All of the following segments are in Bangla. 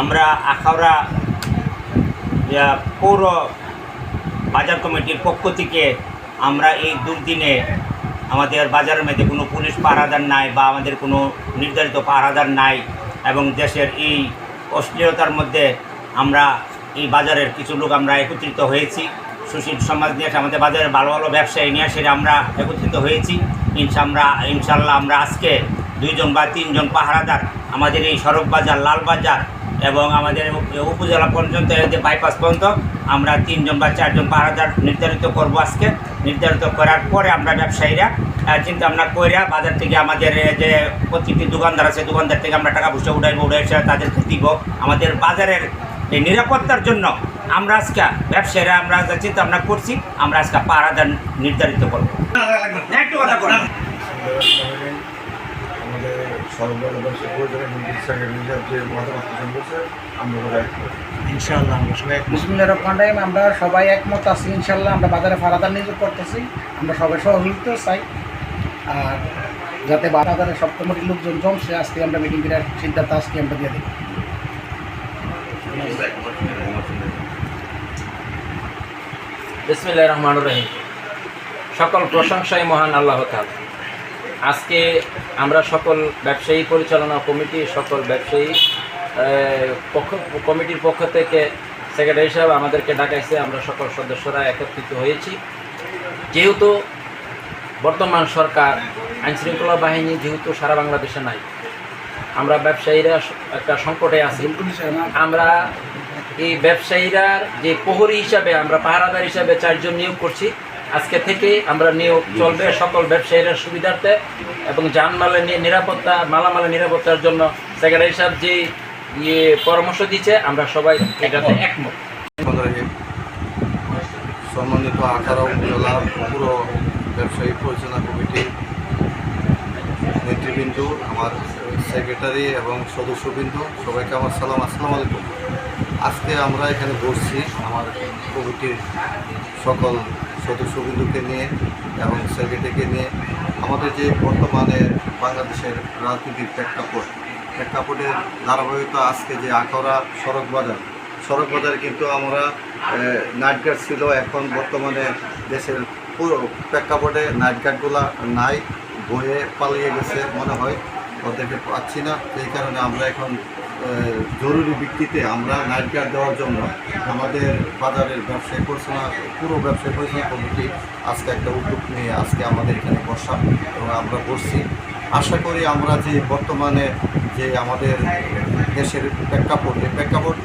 আমরা আখাউড়া পৌর বাজার কমিটির পক্ষ থেকে আমরা এই দুর্দিনে আমাদের বাজারের মধ্যে কোনো পুলিশ পাহারাদার নাই বা আমাদের কোনো নির্ধারিত পাহারাদার নাই এবং দেশের এই অশ্লীলতার মধ্যে আমরা এই বাজারের কিছু লোক আমরা একত্রিত হয়েছি। সুশীল সমাজ নিয়ে আমাদের বাজারের ভালো ভালো ব্যবসায়ী নিয়ে এসে আমরা একত্রিত হয়েছি। ইনশা আমরা ইনশাল্লাহ আমরা আজকে দুইজন বা তিনজন পাহারাদার আমাদের এই সড়ক বাজার, লাল বাজার এবং আমাদের উপজেলা পর্যন্ত যে বাইপাস পর্যন্ত আমরা তিনজন বা চারজন পাহারাদার নির্ধারিত করব আজকে। নির্ধারিত করার পরে আমরা ব্যবসায়ীরা চিন্তা ভাবনা কইরা বাজার থেকে আমাদের যে প্রত্যেকটি দোকানদার আছে, দোকানদার থেকে আমরা টাকা পয়সা উঠাইবো উঠে তাদেরকে দিব। আমাদের বাজারের এই নিরাপত্তার জন্য আমরা আজকে ব্যবসায়ীরা, আমরা যা চিন্তা ভাবনা করছি, আমরা আজকে পাহারাদার নির্ধারিত করব। একটু কথা আমরা সবাই একমত। আছি ইনশাল্লাহ আমরা বাজারে ফারাদার নিয়োগ করতেছি আমরা সবাই সহযোগিতা চাই। আর যাতে বাজারে সব কমিটির লোকজন জমছে আজকে আমরা মিটিং করার সিদ্ধান্ত আজকে আমরা দিয়ে দিই। বিসমিল্লাহ রহমান রহিম। সকল প্রশংসাই মহান আল্লাহ তাআলা। আজকে আমরা সকল ব্যবসায়ী পরিচালনা কমিটি সকল ব্যবসায়ী পক্ষ, কমিটির পক্ষ থেকে সেক্রেটারি সাহেব আমাদেরকে ডাকাইছে, আমরা সকল সদস্যরা একত্রিত হয়েছি। যেহেতু বর্তমান সরকার আইনশৃঙ্খলা বাহিনী যেহেতু সারা বাংলাদেশে নাই, আমরা ব্যবসায়ীরা একটা সংকটে আছি। আমরা এই ব্যবসায়ীরা যে প্রহরী হিসাবে, আমরা পাহারাদার হিসাবে চারজন নিয়োগ করছি। আজকে থেকে আমরা নিয়োগ চলবে সকল ব্যবসায়ীরা সুবিধার্থে এবং যানমালের নিরাপত্তা মালামালের নিরাপত্তার জন্য সেক্রেটারি সাহেব যে ইয়ে পরামর্শ দিচ্ছে আমরা সবাই এটাতে একমত। সম্মানিত আঠারো উপজেলা পুরো ব্যবসায়ী পরিচালনা কমিটির নেতৃবৃন্দ আমার সেক্রেটারি এবং সদস্যবৃন্দ সবাইকে আমার সালাম আসসালামু আলাইকুম। আজকে আমরা এখানে বসছি আমার কমিটির সকল সদস্যবৃন্দকে নিয়ে এবং সেক্রেটারিকে নিয়ে আমাদের যে বর্তমানে বাংলাদেশের রাজনীতির প্রেক্ষাপট, প্রেক্ষাপটের ধারাবাহিকতা আজকে যে আখড়া সড়ক বাজার, সড়ক বাজারে কিন্তু আমরা নাইট গার্ড ছিল, এখন বর্তমানে দেশের পুরো প্রেক্ষাপটে নাইট গার্ডগুলো নাই, বয়ে পালিয়ে গেছে মনে হয় ওদেরকে পাচ্ছি না সেই কারণে আমরা এখন জরুরি ভিত্তিতে আমরা নাইট গার্ড দেওয়ার জন্য আমাদের বাজারের ব্যবসায়ী পরিচালনা, পুরো ব্যবসায়ী পরিচালনা কমিটি আজকে একটা উদ্যোগ নিয়ে আজকে আমাদের এখানে বসা এবং আমরা বসছি আশা করি আমরা যে বর্তমানে যে আমাদের দেশের প্রেক্ষাপট, এই প্রেক্ষাপট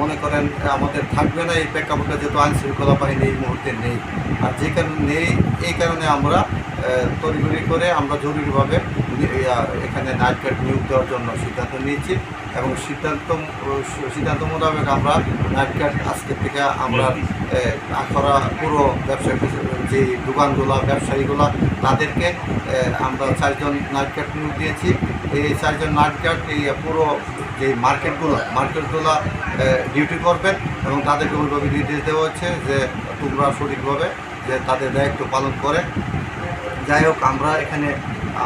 মনে করেন আমাদের থাকবে না, এই প্রেক্ষাপটে যেহেতু আইন শৃঙ্খলা বাহিনী এই মুহূর্তে নেই। আর যে কারণে নেই, এই কারণে আমরা তড়িঘড়ি করে আমরা জরুরিভাবে এখানে নাইট গার্ড নিয়োগ দেওয়ার জন্য সিদ্ধান্ত নিয়েছি এবং সিদ্ধান্ত সিদ্ধান্ত মোতাবেক আমরা নাইট গার্ড থেকে আমরা আখড়া পুরো ব্যবসায়ী, যে দোকানগুলো, ব্যবসায়ীগুলো, তাদেরকে আমরা চারজন নাইট গার্ড নিয়োগ দিয়েছি। এই চারজন নাইট গার্ড এই পুরো যে মার্কেটগুলো মার্কেটগুলো ডিউটি করবেন এবং তাদেরকে ওইভাবে নির্দেশ দেওয়া হচ্ছে যে তোমরা সঠিকভাবে, যে তাদের দায়িত্ব পালন করে। যাই হোক, আমরা এখানে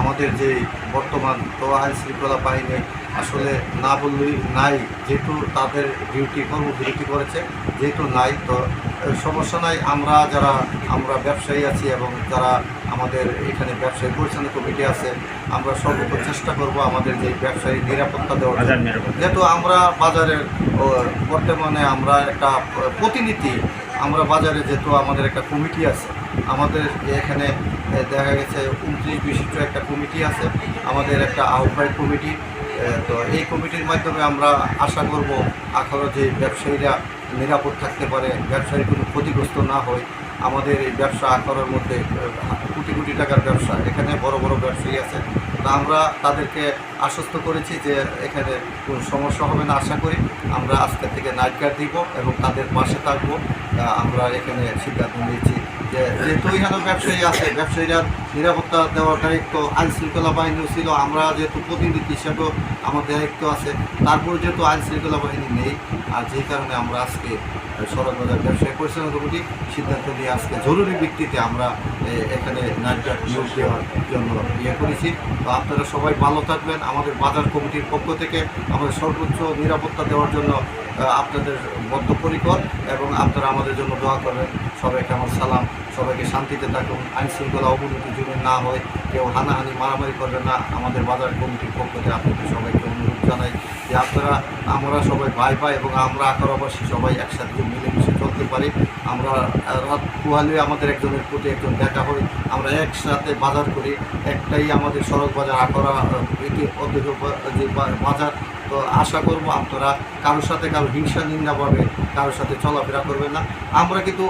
আমাদের যে বর্তমান তো আইন শৃঙ্খলা বাহিনী আসলে না বললেই নাই যেহেতু তাদের ডিউটি কর্ম ডিউটি করেছে যেহেতু নাই তো সমস্যা নাই আমরা যারা আমরা ব্যবসায়ী আছি এবং যারা আমাদের এখানে ব্যবসায়ী পরিচালনা কমিটি আছে আমরা সর্বোচ্চ চেষ্টা করব আমাদের যে ব্যবসায়ী নিরাপত্তা দেওয়ার। যেহেতু আমরা বাজারের বর্তমানে আমরা একটা প্রতিনিধি আমরা বাজারে যেহেতু আমাদের একটা কমিটি আছে আমাদের এখানে দেখা গেছে উনত্রিশ বিশিষ্ট একটা কমিটি আছে, আমাদের একটা আহ্বায়ক কমিটি। তো এই কমিটির মাধ্যমে আমরা আশা করব আখারো যে ব্যবসায়ীরা নিরাপদ থাকতে পারে, ব্যবসায়ী কোনো ক্ষতিগ্রস্ত না হয়, আমাদের এই ব্যবসা আখড়ার মধ্যে কোটি কোটি টাকার ব্যবসা, এখানে বড় বড় ব্যবসায়ী আছে। তা আমরা তাদেরকে আশ্বস্ত করেছি যে এখানে কোনো সমস্যা হবে না, আশা করি। আমরা আজকে থেকে নাইট গার্ড দিব এবং তাদের পাশে থাকব। আমরা এখানে সিদ্ধান্ত নিয়েছি যেহেতু এখানে ব্যবসায়ী আছে, ব্যবসায়ীরা নিরাপত্তা দেওয়ার দায়িত্ব আইন শৃঙ্খলা বাহিনীও ছিল, আমরা যেহেতু প্রতিনিধি হিসাবেও আমার দায়িত্ব আছে, তারপরে যেহেতু আইন শৃঙ্খলা বাহিনী নেই আর যেই কারণে আমরা আজকে সড়ক বাজার ব্যবসায়ী পরিচালনা কমিটি সিদ্ধান্ত নিয়ে আজকে জরুরি ভিত্তিতে আমরা এখানে নাইট নিয়োগ দেওয়ার জন্য ইয়ে করেছি। তো আপনারা সবাই ভালো থাকবেন। আমাদের বাজার কমিটির পক্ষ থেকে আমাদের সর্বোচ্চ নিরাপত্তা দেওয়ার জন্য আপনাদের বদ্ধপরিকর এবং আপনারা আমাদের জন্য দোয়া করবেন। সবাইকে আমার সালাম। সবাইকে শান্তিতে থাকুন। আইন শৃঙ্খলা অবনতি যদি না হয়, কেউ হানাহানি, মারামারি করবে না। আমাদের বাজার কমিটির পক্ষ থেকে আপনাদের সবাইকে অনুরোধ জানাই। যে আপনারা আমরা সবাই ভাই ভাই এবং আমরা আকারবাসী সবাই একসাথে মিলেমিশে চলতে পারি। আমরা রাত পোহালে আমাদের একজনের প্রতি একজন দেখা হই। আমরা একসাথে বাজার করি। একটাই আমাদের সড়ক বাজার আকরা অধ্যক্ষ যে বাজার। তো আশা করব আপনারা কারোর সাথে কারও হিংসা নিন্দা পাবে কারোর সাথে চলাফেরা করবেন না। আমরা কিন্তু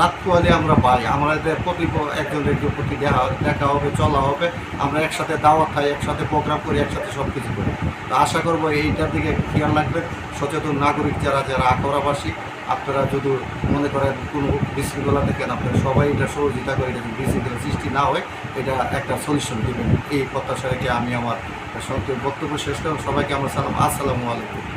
রাত পোহালে আমরা পাই আমাদের প্রতি একজন একজন প্রতি দেখা দেখা হবে, চলা হবে। আমরা একসাথে দাওয়াত খাই, একসাথে প্রোগ্রাম করি, একসাথে সব কিছু করি। তো আশা করব এইটার দিকে খেয়াল রাখবেন। সচেতন নাগরিক যারা যারা আকরাবাসী আপনারা যদি মনে করেন কোনো বিশৃঙ্খলা থাকেন আপনারা সবাই এটা সহযোগিতা করে যদি বিশৃঙ্খলা সৃষ্টি না হয় এটা একটা সলিউশন দেবেন। এই প্রত্যাশা রেখে আমি আমার সত্যি বক্তব্য শেষ করলাম। সবাইকে আমার সালাম। আসসালামু আলাইকুম।